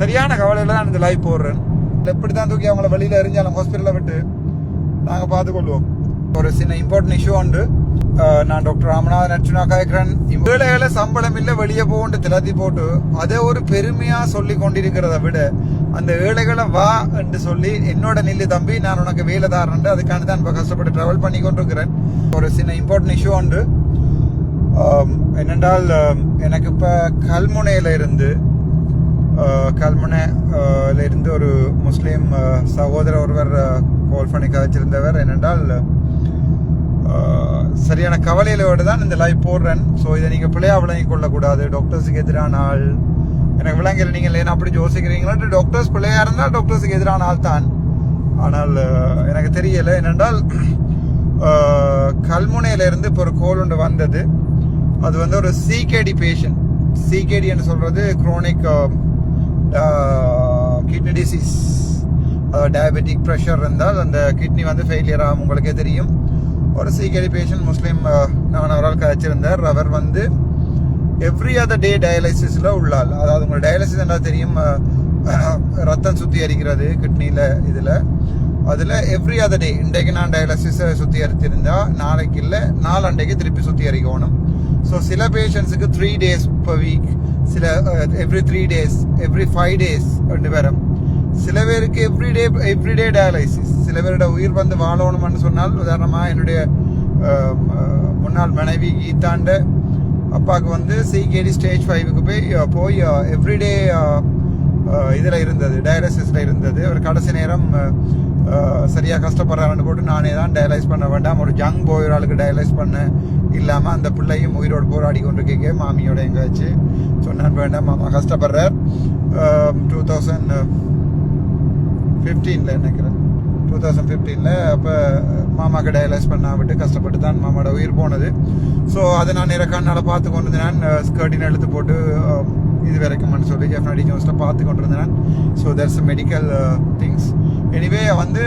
சரியான கவலையில் தான் இந்த லைவ் போடுறேன். எப்படி தான் தூக்கி அவங்கள வெளியில் எரிஞ்சாலும் ஹாஸ்பிட்டலில் விட்டு நாங்கள் பார்த்துக்கொள்வோம். ஒரு சின்ன இம்பார்ட்டன்ட் இஷ்யூ உண்டு. நான் டாக்டர் ராமநாதன் அர்ச்சுனா கேட்கிறேன் வேலைகளை சம்பளம் இல்லை வெளியே போகண்டு திலாத்தி போட்டு அதை ஒரு பெருமையா சொல்லி கொண்டிருக்கிறத விட அந்த ஏழைகளை வா என்று சொல்லி என்னோட நில்லு தம்பி நான் உனக்கு வேலை தாரேன் அதுக்கான தான் இப்போ கஷ்டப்பட்டு ட்ராவல் பண்ணி கொண்டிருக்கிறேன். ஒரு சின்ன இம்பார்ட்டன்ட் இஷ்யூ உண்டு. என்னென்றால் எனக்கு இப்போ கல்முனையில இருந்து ஆஹ், கல்முனை இருந்து ஒரு முஸ்லீம் சகோதரர் ஒருவர் கால் பண்ணி கதைச்சிருந்தவர் என்னென்றால் சரியான கவலையிலோடு தான் இந்த லைவ் போடுறேன். ஸோ இதை நீங்கள் பிள்ளையாக விளங்கி கொள்ளக்கூடாது. டாக்டர்ஸுக்கு எதிரான ஆள். எனக்கு விளங்கல நீங்கள் ஏன் அப்படி யோசிக்கிறீங்களா? டாக்டர்ஸ் பிள்ளையாக இருந்தால் டாக்டர்ஸுக்கு எதிரான ஆள் தான். ஆனால் எனக்கு தெரியலை. என்னென்றால் கல்முனையிலேருந்து இப்போ ஒரு கோல் ஒன்று வந்தது. அது வந்து ஒரு சிகேடி பேஷண்ட் சிகேடின்னு சொல்கிறது chronic kidney disease diabetic pressure இருந்தால் அந்த கிட்னி வந்து ஃபெயிலியர் ஆகும் உங்களுக்கே தெரியும். ஒரு சீக்கிரி பேஷண்ட் முஸ்லீம் நான் அவரால் கழிச்சிருந்தார் அவர் வந்து எவ்ரி அதர் டே டயாலிசிஸில் உள்ளாள். அதாவது உங்களுக்கு டயாலிசிஸ் என்ன தெரியும் ரத்தம் ரத்தம் சுத்திகரிக்கிறது கிட்னியில் இதில். அதில் எவ்ரி அதர் டே இன்றைக்கு நான் டயாலிசிஸை சுத்திகரித்திருந்தா நாளைக்கு இல்லை நாலண்டைக்கு திருப்பி சுத்திகரிக்கணும் ஸோ சில பேஷண்ட்ஸுக்கு த்ரீ டேஸ் பர் வீக் சில every three days every five days ரெண்டு பேரும். சில பேருக்கு எவ்ரிடே எவ்ரிடே டயாலிசிஸ் சில பேரோட உயிர் வந்து வாழணும்னு சொன்னால் உதாரணமாக என்னுடைய முன்னாள் மனைவி கீதாண்ட அப்பாவுக்கு வந்து சிகேடி ஸ்டேஜ் ஃபைவுக்கு போய் போய் எவ்ரிடே இதில் இருந்தது டயாலிசிஸில் இருந்தது. அவர் கடைசி நேரம் சரியாக கஷ்டப்படுறாருன்னு போட்டு நானே தான் டயலைஸ் பண்ண வேண்டாம். ஒரு ஜங் போய் ஒரு ஆளுக்கு டயலைஸ் பண்ணேன். இல்லாமல் அந்த பிள்ளையும் உயிரோடு போராடி கொண்டு மாமியோட எங்க வச்சு. சொன்னான் வேண்டாம் மாமா கஷ்டப்படுறார். டூ தௌசண்ட் ஃபிஃப்டீனில் நினைக்கிறேன். டூ தௌசண்ட் ஃபிஃப்டீனில் அப்போ மாமாக்கு டயலைஸ் பண்ண விட்டு கஷ்டப்பட்டு தான் மாமாவோட உயிர் போனது. ஸோ அதை நான் நேர பார்த்து கொண்டு இருந்தேன் ஸ்கர்ட்டின் எழுத்து போட்டு இது வரைக்கும்னு சொல்லி ஜெஃப்னடி நியூஸில் பார்த்து கொண்டு இருந்தேன் so that's medical things anyway வந்து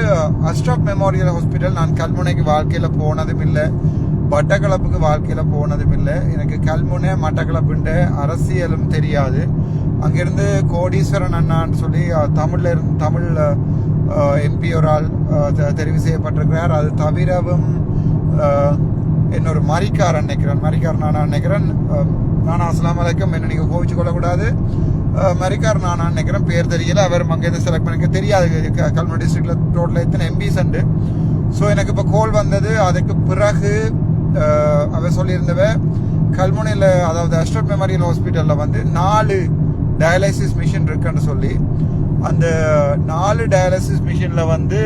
அஸ்டாப் மெமோரியல் ஹாஸ்பிட்டல் நான் கல்முனைக்கு வாழ்க்கையில் போனதும் இல்லை. மட்டக்களப்புக்கு வாழ்க்கையில் போனதும் இல்லை. எனக்கு கல்முனை மட்டக்களப்புன்ற அரசியலும் தெரியாது. அங்கேருந்து கோடீஸ்வரன் அண்ணான்னு சொல்லி தமிழில் இருந்து தமிழ் எம்பி ஒரு ஆள் தெரிவு செய்யப்பட்டிருக்கிறார். அது தவிரவும் என்னொரு இன்னொரு மரிக்கார் நினைக்கிறேன். மரிக்கார் நானா நினைக்கிறேன். நானா அஸ்லாம் வலைக்கம் என்ன நீங்கள் கோவிச்சு கொள்ளக்கூடாது. மரிக்கார் நானா நினைக்கிறேன். பேர் தெரியல. அவர் அங்கேருந்து செலக்ட் பண்ணிக்க தெரியாது. கல்முனை டிஸ்ட்ரிக்டில் டோட்டலாக எத்தனை எம்பிஸ் உண்டு. ஸோ எனக்கு இப்போ கோல் வந்தது. அதுக்கு பிறகு அவன் சொல்லியிருந்தவன் சொல்லியிருந்தவ கல்முனையில் அதாவது அஸ்டர் மெமோரியல் ஹாஸ்பிட்டலில் வந்து நாலு டயாலிசிஸ் மிஷின் இருக்குன்னு சொல்லி அந்த நாலு டயாலிசிஸ் மிஷினில் வந்து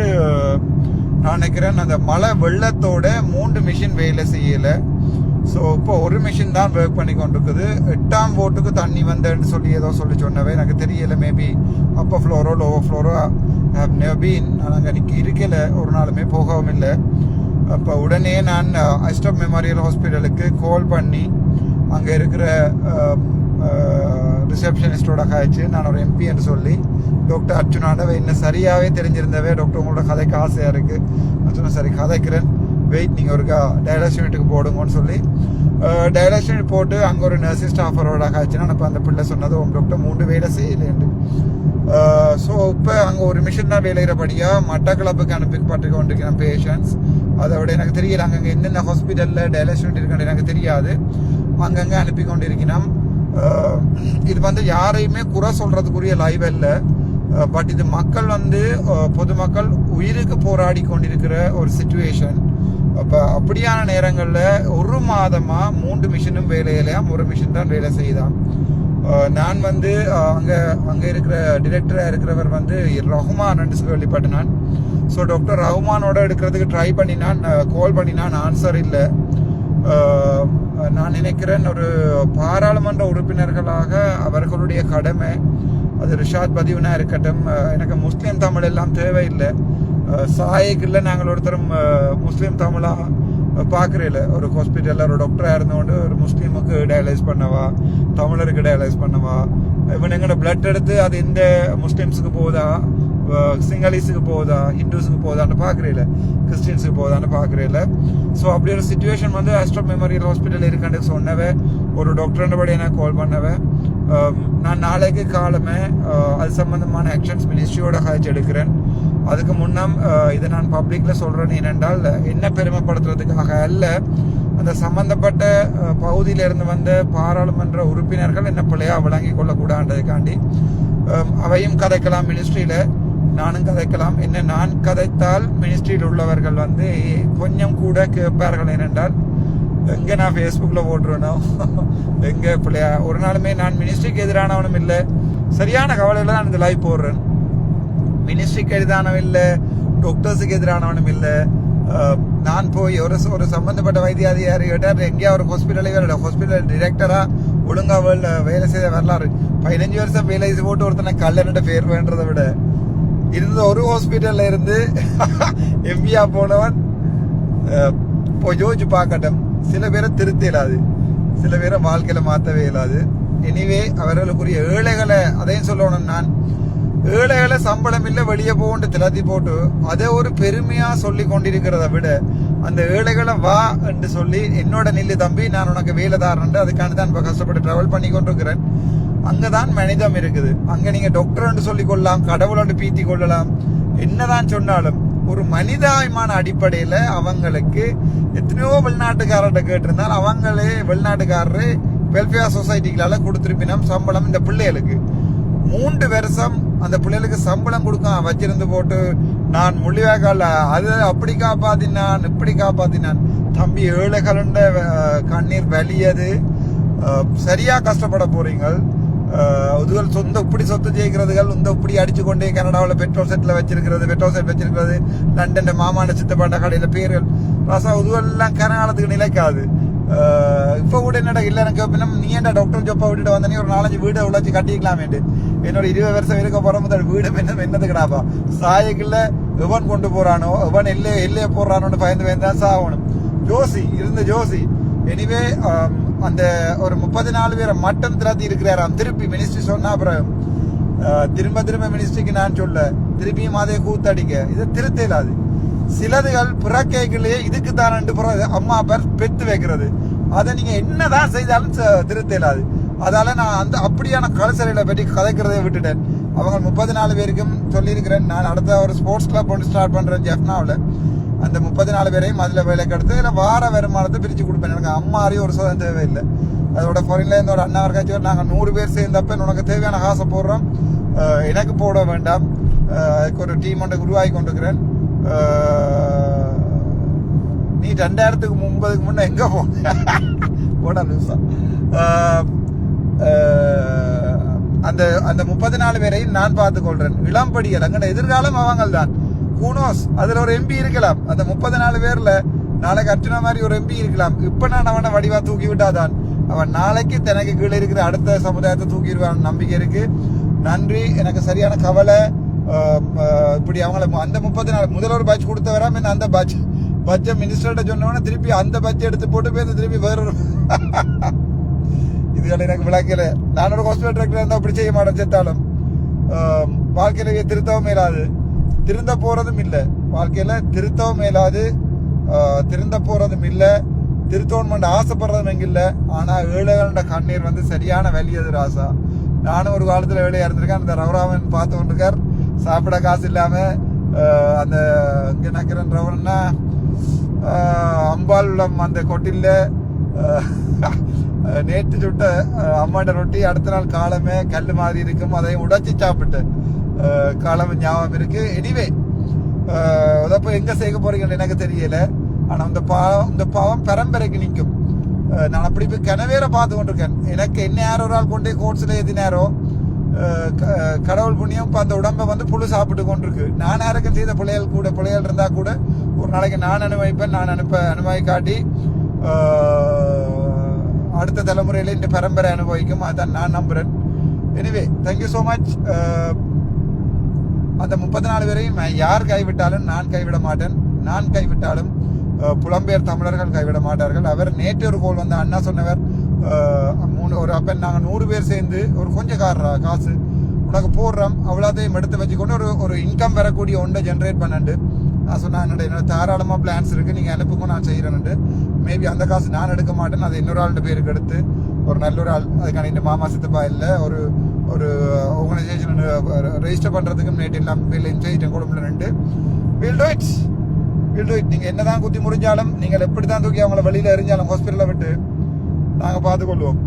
நான் நினைக்கிறேன் அந்த மழை வெள்ளத்தோட மூன்று மிஷின் வேலை செய்யலை. ஸோ இப்போ ஒரு மிஷின் தான் ஒர்க் பண்ணி கொண்டிருக்குது. எட்டாம் ஓட்டுக்கு தண்ணி வந்தேன்னு சொல்லி ஏதோ சொல்லி சொன்னவே எனக்கு தெரியல மேபி அப்போ ஃப்ளோரோ லோவோ ஃப்ளோரோ பீன் நான் அங்கே நிற்க இருக்கல ஒரு நாளுமே போகவும் இல்லை. அப்போ உடனே நான் அஸ்டப் மெமோரியல் ஹாஸ்பிட்டலுக்கு கால் பண்ணி அங்கே இருக்கிற ரிசப்ஷனிஸ்டோட காய்ச்சி நான் ஒரு எம்பி என்று சொல்லி டாக்டர் அர்ச்சுனாண்டவை என்ன சரியாகவே தெரிஞ்சிருந்தவே டாக்டர் உங்களோட கதைக்கு ஆசையாக இருக்குது நான் சரி கதைக்கிறேன். வெயிட் நீங்கள் ஒருக்கா டயாலிசிஸ் யூனிட்டுக்கு போடுங்கன்னு சொல்லி டயாலிசிஸ் யூனிட் போட்டு அங்கே ஒரு நர்சிங் ஸ்டாஃபரோட காய்ச்சினா இப்போ அந்த பிள்ளை சொன்னது உங்கள் டாக்டர் மூன்று வேலை செய்யலேண்டு ஸோ இப்போ அங்கே ஒரு மிஷின் வேலைகிறபடியாக மட்டக்களப்புக்கு அனுப்பிப்பட்டு கொண்டிருக்கிற பேஷண்ட்ஸ் அதை விட எனக்கு தெரியல அங்கங்கே என்னென்ன ஹாஸ்பிட்டலில் டயாலிசிஸ் யூனிட் எனக்கு தெரியாது. அங்கங்கே அனுப்பி கொண்டிருக்கிறோம். இது வந்து யாரையுமே குறை சொல்கிறதுக்குரிய லைவ் இல்லை பட் இது மக்கள் வந்து பொதுமக்கள் உயிருக்கு போராடி கொண்டிருக்கிற ஒரு சுச்சுவேஷன் அப்போ அப்படியான நேரங்களில் ஒரு மாதமாக மூன்று மிஷினும் வேலையிலையாம் ஒரு மிஷின் தான் வேலை செய்தான் நான் வந்து அங்கே அங்கே இருக்கிற டிரெக்டராக இருக்கிறவர் வந்து ரஹ்மான் கேள்விப்பட்டேன் ஸோ டாக்டர் ரஹ்மானோட எடுக்கிறதுக்கு ட்ரை பண்ணினான் கால் பண்ணினான் ஆன்சர் இல்லை. நான் நினைக்கிறேன் ஒரு பாராளுமன்ற உறுப்பினர்களாக அவர்களுடைய கடமை அது ரிஷாத் பதிவுனா இருக்கட்டும் எனக்கு முஸ்லீம் தமிழ் எல்லாம் தேவையில்லை. அஹ், சாயக்குள்ள நாங்கள் ஒருத்தரும் முஸ்லீம் தமிழாக பார்க்குறையில் ஒரு ஹாஸ்பிட்டலில் ஒரு டாக்டராக இருந்தோண்டு ஒரு முஸ்லீமுக்கு டயலைஸ் பண்ணவா? தமிழருக்கு டயலைஸ் பண்ணவா? இவன் எங்கட பிளட் எடுத்து அது இந்த முஸ்லீம்ஸுக்கு போகுதா? சிங்களீஸுக்கு போகுதா? ஹிந்துஸுக்கு போகுதான்னு பார்க்குறீல. கிறிஸ்டின்ஸுக்கு போகுதான்னு பார்க்குறீல. ஸோ அப்படி ஒரு சுச்சுவேஷன் வந்து ஆஸ்ட்ரோ மெமோரியல் ஹாஸ்பிட்டல் இருக்கான்னு சொன்னவே ஒரு டாக்டர்ன்றபடி படி எனக்கு கால் பண்ணவே. நான் நாளைக்கு காலமே அது சம்மந்தமான ஆக்ஷன்ஸ் மினிஸ்ட்ரியோட ஹாய்ச்சி எடுக்கிறேன். அதுக்கு முன்னம் இதை நான் பப்ளிக்கில் சொல்கிறேன்னு ஏனென்றால் என்ன பெருமைப்படுத்துறதுக்காக அல்ல அந்த சம்பந்தப்பட்ட பகுதியிலிருந்து வந்த பாராளுமன்ற உறுப்பினர்கள் என்ன பிள்ளையா விளங்கி கொள்ளக்கூடாதுக்காண்டி அவையும் கதைக்கலாம் மினிஸ்ட்ரியில் நானும் கதைக்கலாம். என்ன நான் கதைத்தால் மினிஸ்ட்ரியில் உள்ளவர்கள் வந்து கொஞ்சம் கூட கேட்பார்கள் ஏனென்றால் எங்கே நான் ஃபேஸ்புக்கில் போட்டுருவேனோ எங்கே பிள்ளையா ஒரு நாளுமே நான் மினிஸ்ட்ரிக்கு எதிரானவனும் இல்லை. சரியான கவலையில் தான் இந்த லைவ் போடுறேன். மினிஸ்ட்ரிக்கு எதிரானவன் இல்லை டாக்டர்ஸுக்கு எதிரானவனும் இல்லை. நான் போய் ஒரு ஒரு சம்மந்தப்பட்ட வைத்தியாதிகாரி கேட்டார் எங்கேயா ஒரு ஹாஸ்பிட்டலே வேற ஹாஸ்பிட்டல் டிரெக்டராக ஒழுங்காக வேலை வேலை செய்த வரலாறு. பதினஞ்சு வருஷம் வேலை செய்து போட்டு ஒருத்தனை கல்லன்ட்டு பேர் வேண்டதை விட இருந்த ஒரு ஹாஸ்பிட்டலில் இருந்து எம்பியா போனவன் இப்போ யோசிச்சு பார்க்கட்டும். சில பேரை திருத்த இயலாது. சில பேரை வாழ்க்கையில் மாற்றவே இயலாது. எனிவே அவர்களுக்குரிய ஏழைகளை அதையும் சொல்லணும். நான் ஏழைகளை சம்பளம் இல்லை வெளியே போகண்டு திலத்தி போட்டு அதை ஒரு பெருமையாக சொல்லி கொண்டிருக்கிறத விட அந்த ஏழைகளை வா என்று சொல்லி என்னோட நில்லு தம்பி நான் உனக்கு வேலை தாரேன் அதுக்காண்டி தான் இப்போ கஷ்டப்பட்டு ட்ராவல் பண்ணி கொண்டிருக்கிறேன். அங்கதான் மனிதம் இருக்குது. அங்கே நீங்கள் டாக்டர் சொல்லி கொள்ளலாம் கடவுளோடு பீத்தி கொள்ளலாம். என்னதான் சொன்னாலும் ஒரு மனிதாயமான அடிப்படையில் அவங்களுக்கு எத்தனையோ வெளிநாட்டுக்காரர்கிட்ட கேட்டிருந்தால் அவங்களே வெளிநாட்டுக்காரரு வெல்ஃபேர் சொசைட்டிகளால் கொடுத்துருப்பினம் சம்பளம் இந்த பிள்ளைகளுக்கு. மூன்று வருஷம் அந்த பிள்ளைகளுக்கு சம்பளம் கொடுக்க வச்சிருந்து போட்டு நான் முள்ளிவாய்க்கால அது அப்படி காப்பாத்தினான் இப்படி காப்பாத்தினான். தம்பி ஏழைகளுண்ட கண்ணீர் வலியது. சரியா கஷ்டப்பட போறீங்க அஹ், இதுகள் சொந்த இப்படி சொத்து ஜெயிக்கிறதுகள் இந்த இப்படி அடிச்சு கொண்டே கனடாவில் பெட்ரோல் செட்டில் வச்சிருக்கிறது பெட்ரோல் செட் வச்சிருக்கிறது லண்டன் மாமான சித்தப்பாண்ட கடையில் பேர்கள் ரசம் இதுவெல்லாம் கனகாலத்துக்கு நிலைக்காது. இப்போ கூட என்னடா இல்லை எனக்கு பின்னும் நீ ஏன்டா டாக்டர் ஜொப்பா விட்டுட்டு வந்தனே ஒரு நாலஞ்சு வீடு உழைச்சி கட்டிக்கலாமேண்டு என்னோட இருபது வருஷம் இருக்க போற முதல் வீடு என்ன கிடாப்பா சாயக்குள்ள எவன் கொண்டு போகிறானோ எவன் எல்லைய எல்லையே போடுறானோன்னு பயந்து பயந்து தான் சாகணும் ஜோசி இருந்த ஜோசி எனிவே அந்த ஒரு முப்பது நாலு பேரை மட்டும் திராத்தி இருக்கிறாராம் திருப்பி மினிஸ்ட்ரி சொன்னா அப்புறம் திரும்ப திரும்ப மினிஸ்ட்ரிக்கு நான் சொல்ல திருப்பியும் அதே கூத்தடிக்க இது திருத்தலாது சிலதுகள் பிறக்கைகளே இதுக்கு தான் ரெண்டு புறம் அம்மா பேர் பெத்து வைக்கிறது. அதை நீங்க என்னதான் செய்தாலும் ச- இல்லாது அதால நான் அந்த அப்படியான கலசரைகளை பற்றி கதைக்கிறதை விட்டுட்டேன். அவங்க முப்பது நாலு பேருக்கும் சொல்லியிருக்கிறேன். நான் அடுத்த ஒரு ஸ்போர்ட்ஸ் கிளப் ஒன்று ஸ்டார்ட் பண்ணுறேன் ஜெஃப்னாவில். அந்த முப்பது நாலு பேரையும் அதில் வேலைக்கு எடுத்து இதில் வார வருமானத்தை பிரித்து கொடுப்பேன். எனக்கு அம்மா அறிய ஒரு சதம் தேவையில்லை. அதோட ஃபாரின்ல இருந்து அண்ணா வரைக்கும் நாங்கள் நூறு பேர் சேர்ந்தப்ப உனக்கு தேவையான காசை போடுறோம். எனக்கு போட வேண்டாம். அதுக்கு ஒரு டீம் ஒன்றை உருவாகி கொண்டிருக்கிறேன். நீ ரெண்டாயிரத்துக்கு முன்பதுக்கு முன்ன எங்க போன போடா லூசா. அந்த அந்த முப்பத்தி நாலு பேரையும் நான் பார்த்துக் கொள்றேன் இளம்படிகள் அங்கே எதிர்காலம் அவங்கள் தான் கூனோஸ் அதுல ஒரு எம்பி இருக்கலாம். அந்த முப்பது நாலு பேர்ல நாளைக்கு அர்ச்சனா மாதிரி ஒரு எம்பி இருக்கலாம். இப்ப நான் அவனை வடிவா தூக்கி விட்டாதான். அவன் நாளைக்கு தனக்கு கீழே இருக்கிற அடுத்த சமுதாயத்தை தூக்கிடுவான் நம்பிக்கை இருக்கு. நன்றி. எனக்கு சரியான கவலை. இப்படி அவங்கள அந்த முப்பத்தி நாலு முதல்வர் ஒரு பேட்ச் கொடுத்த வராம அந்த பேட்ச் பட்ஜெட் மினிஸ்டர்கிட்ட சொன்னவொடனே திருப்பி அந்த பட்ஜெட் எடுத்து போட்டு போய் திருப்பி வேறொரு இதுகள் எனக்கு விளக்கல நான் ஒரு ஹாஸ்பிட்டல் டைரக்டர் இருந்தால் அப்படி செய்ய மாட்டேன் செத்தாலும். ஆம், வாழ்க்கையில திருத்தவும் மேலாது திருந்த போறதும் இல்லை. வாழ்க்கையில திருத்தவும் மேலாது திருந்த போறதும் இல்லை. திருத்தோன்மெண்ட் ஆசைப்படுறதும் எங்க இல்லை. ஆனா ஏழைகளோட கண்ணீர் வந்து சரியான வலியது ராசா. நானும் ஒரு காலத்துல வேலையா இருந்திருக்கேன். அந்த ரவராமன் பார்த்து கொண்டிருக்கார். சாப்பிட காசு இல்லாம அந்த இங்க நக்கிறன்றவன்னா அம்பாள் உள்ளம் அந்த கொட்டில்ல நேற்று சுட்ட அம்மாண்ட ரொட்டி அடுத்த நாள் காலமே கல் மாதிரி இருக்கும் அதையும் உடைச்சி சாப்பிட்டு காலம் ஞாபகம் இருக்கு. எனிவே அதப்போ எங்க சேர்க்க போறீங்கன்னு எனக்கு தெரியல. ஆனா இந்த பாவம் இந்த பாவம் பரம்பரைக்கு நிற்கும். நான் அப்படி போய் கிணவேற பார்த்து கொண்டிருக்கேன் எனக்கு என்ன யாரோ ஒரு ஆள் கொண்டே கோட்ஸ்ல ஏதினாரோ கடவுள் புண்ணியம் இப்போ அந்த உடம்பை வந்து புழு சாப்பிட்டு கொண்டிருக்கு. நான் யாருக்கும் செய்த பிள்ளைகள் கூட பிள்ளைகள் இருந்தால் கூட ஒரு நாளைக்கு நான் அனுபவிப்பேன் நான் அனுப்ப அனுபவி காட்டி அடுத்த தலைமுறையில் இந்த பரம்பரை அனுபவிக்கும் அதான் நான் நம்புகிறேன் எனிவே தேங்க்யூ ஸோ மச் அந்த முப்பத்தி நாலு பேரையும் யார் கைவிட்டாலும் நான் கைவிட மாட்டேன். நான் கைவிட்டாலும் புலம்பெயர் தமிழர்கள் கைவிட மாட்டார்கள். அவர் நேற்று ஒரு கோல் வந்த அண்ணா சொன்னவர் மூணு ஒரு அப்போ நாங்கள் நூறு பேர் சேர்ந்து ஒரு கொஞ்சம் கார் காசு. உனக்கு போடுறோம் அவ்வளோத்தையும் எடுத்து வச்சுக்கொண்டு ஒரு ஒரு இன்கம் வரக்கூடிய ஒன்றை ஜென்ரேட் பண்ணண்டு. நான் சொன்னேன் என்னோட என்னோட தாராளமாக பிளான்ஸ் இருக்குது நீங்கள் அனுப்புக்கும் நான் செய்கிறேன்ட்டு மேபி அந்த காசு நான் எடுக்க மாட்டேன் அது இன்னொரு ஆள் பேருக்கு எடுத்து ஒரு நல்ல ஒரு ஆள் அதுக்கான இந்த மாமா சித்தப்பா இல்லை ஒரு ஒரு ஆர்கனைசேஷன் ரெஜிஸ்டர் பண்ணுறதுக்கு நேற்று எல்லாம் பில்லையும் செய்யிட்டேன் குடும்பம் ரெண்டு. Will do it will do it நீங்கள் என்னதான் குத்தி முடிஞ்சாலும் நீங்கள் எப்படி தான் தூக்கி அவங்கள வெளியில் எரிஞ்சாலும் ஹாஸ்பிட்டலில் விட்டு நாங்கள் பார்த்துக்கொள்வோம்